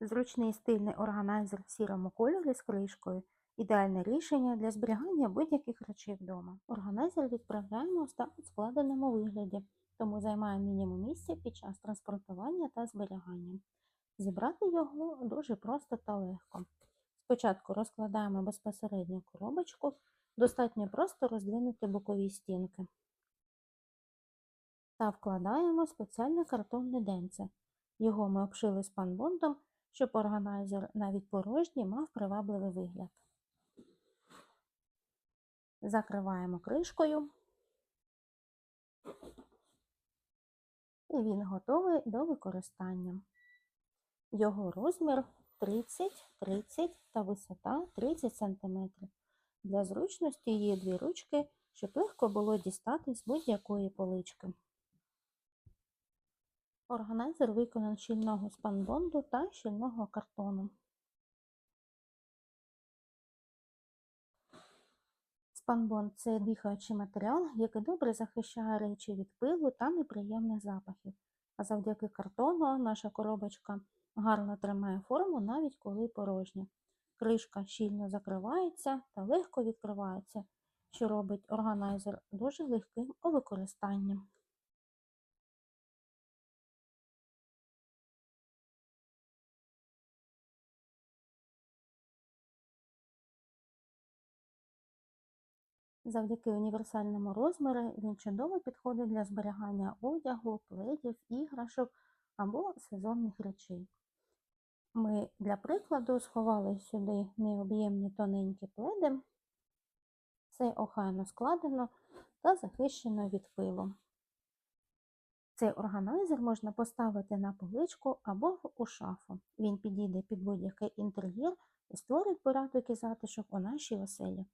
Зручний стильний органайзер в сірому кольорі з кришкою. Ідеальне рішення для зберігання будь-яких речей вдома. Органайзер відправляємо в так складеному вигляді, тому займає мінімум місця під час транспортування та зберігання. Зібрати його дуже просто та легко. Спочатку розкладаємо безпосередньо коробочку, достатньо просто роздвинути бокові стінки. Та вкладаємо спеціальне картонне денце. Його ми обшили спанбондом, щоб органайзер навіть порожній мав привабливий вигляд. Закриваємо кришкою. І він готовий до використання. Його розмір 30, 30 та висота 30 см. Для зручності є дві ручки, щоб легко було дістати з будь-якої полички. Органайзер виконаний щільного спанбонду та щільного картону. Спанбонд це дихаючий матеріал, який добре захищає речі від пилу та неприємних запахів. А завдяки картону наша коробочка гарно тримає форму, навіть коли порожня. Кришка щільно закривається та легко відкривається, що робить органайзер дуже легким у використанні. Завдяки універсальному розміру він чудово підходить для зберігання одягу, пледів, іграшок або сезонних речей. Ми для прикладу сховали сюди необ'ємні тоненькі пледи. Це охайно складено та захищено від пилу. Цей органайзер можна поставити на поличку або у шафу. Він підійде під будь-який інтер'єр і створить порядок і затишок у нашій оселі.